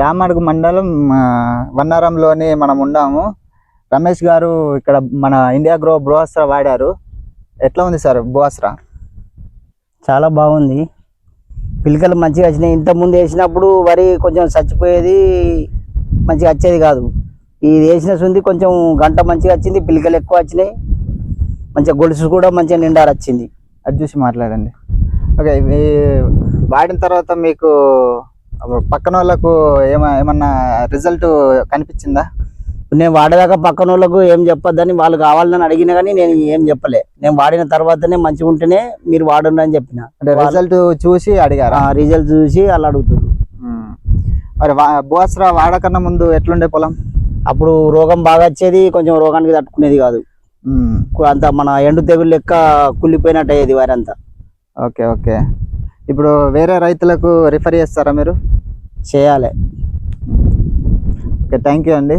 రామడుగు మండలం వన్నారంలోని మనం ఉన్నాము రమేష్ గారు ఇక్కడ మన ఇండియా గ్రో బ్రోస్రా వాడారు. ఎట్లా ఉంది సార్ బ్రోస్రా చాలా బాగుంది. పిలకలు మంచిగా వచ్చినాయి. ఇంత ముందు వేసినప్పుడు వరి కొంచెం చచ్చిపోయేది మంచిగా వచ్చేది కాదు. ఇది వేసిన సుంది కొంచెం గంట మంచిగా వచ్చింది పిలకలు ఎక్కువ వచ్చినాయి. మంచిగా గొలుసు కూడా మంచిగా నిండారు వచ్చింది. అది చూసి మాట్లాడండి. ఓకే వాడిన తర్వాత మీకు పక్కన వాళ్ళకు ఏమ ఏమన్నా రిజల్ట్ కనిపించిందా? నేను వాడేదాకా పక్కన వాళ్ళకు ఏం చెప్పొద్దని వాళ్ళు కావాలని అడిగినా కానీ నేను ఏం చెప్పలే. నేను వాడిన తర్వాతనే మంచిగా ఉంటేనే మీరు వాడండి అని చెప్పిన. అంటే రిజల్ట్ చూసి అడిగారా? రిజల్ట్ చూసి వాళ్ళు అడుగుతారు ఉమ్. మరి బోస్రా వాడకన్నా ముందు ఎట్లుండే పొలం? అప్పుడు రోగం బాగా వచ్చేది కొంచెం రోగానికి తట్టుకునేది కాదు. అంత మన ఎండు తెగులు లెక్క కుళ్ళిపోయినట్టు అయ్యేది వారి అంతా ఓకే ఓకే. ఇప్పుడు వేరే రైతులకు రిఫర్ చేస్తారా మీరు? చేయాలి. ఓకే థ్యాంక్ యూ అండి.